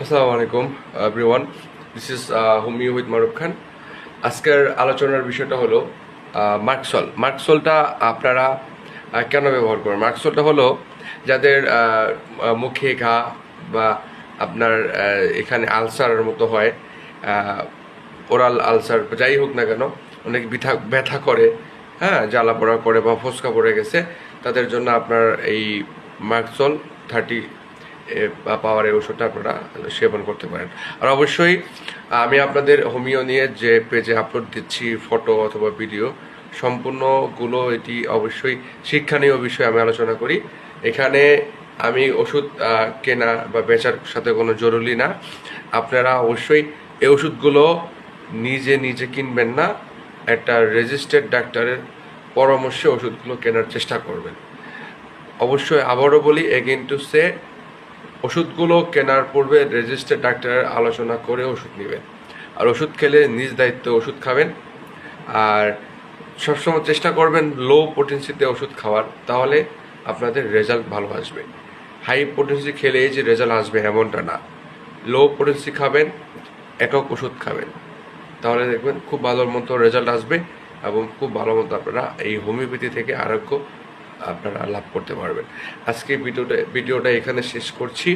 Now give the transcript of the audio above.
আসসালামু আলাইকুম everyone this is হুমিও উইথ মারুফ খান আজকের আলোচনার বিষয়টা হলো মার্কসল মার্কসলটা আপনারা কেন ব্যবহার করেন? মার্কসলটা হলো যাদের মুখে ঘা বা আপনার এখানে আলসারের মতো হয় ওরাল আলসার যাই হোক না কেন, অনেক ব্যথা ব্যথা করে হ্যাঁ জ্বালা পোড়া করে বা ফসকা পড়ে গেছে, তাদের জন্য আপনার এই মার্কসল থার্টি বা পাওয়ারের ওষুধটা আপনারা সেবন করতে পারেন। আর অবশ্যই, আমি আপনাদের হোমিও নিয়ে যে পেজে আপলোড দিচ্ছি ফটো অথবা ভিডিও সম্পূর্ণগুলো এটি অবশ্যই শিক্ষণীয় বিষয়ে আমি আলোচনা করি। এখানে আমি ওষুধ কেনা বা বেচার সাথে কোনো জরুরি না। আপনারা অবশ্যই এই ওষুধগুলো নিজে নিজে কিনবেন না, একটা রেজিস্টার্ড ডাক্তারের পরামর্শে ওষুধগুলো কেনার চেষ্টা করবেন। অবশ্যই আবারও বলি এগেন টু সে ওষুধগুলো কেনার পূর্বে রেজিস্টার্ড ডাক্তারের আলোচনা করে ওষুধ নেবেন। আর ওষুধ খেলে নিজ দায়িত্বে ওষুধ খাবেন। আর সবসময় চেষ্টা করবেন লো পোটেন্সিতে ওষুধ খাওয়ার, তাহলে আপনাদের রেজাল্ট ভালো আসবে। হাই পোটেন্সি খেলেই যে রেজাল্ট আসবে এমনটা না। লো পোটেন্সি খাবেন, একক ওষুধ খাবেন। তাহলে দেখবেন খুব ভালো মতো রেজাল্ট আসবে এবং খুব ভালো মতো আপনারা এই হোমিওপ্যাথি থেকে আরোগ্য আপনারা লাভ করতে পারবেন। আজকে ভিডিওটা ভিডিওটা এখানে শেষ করছি।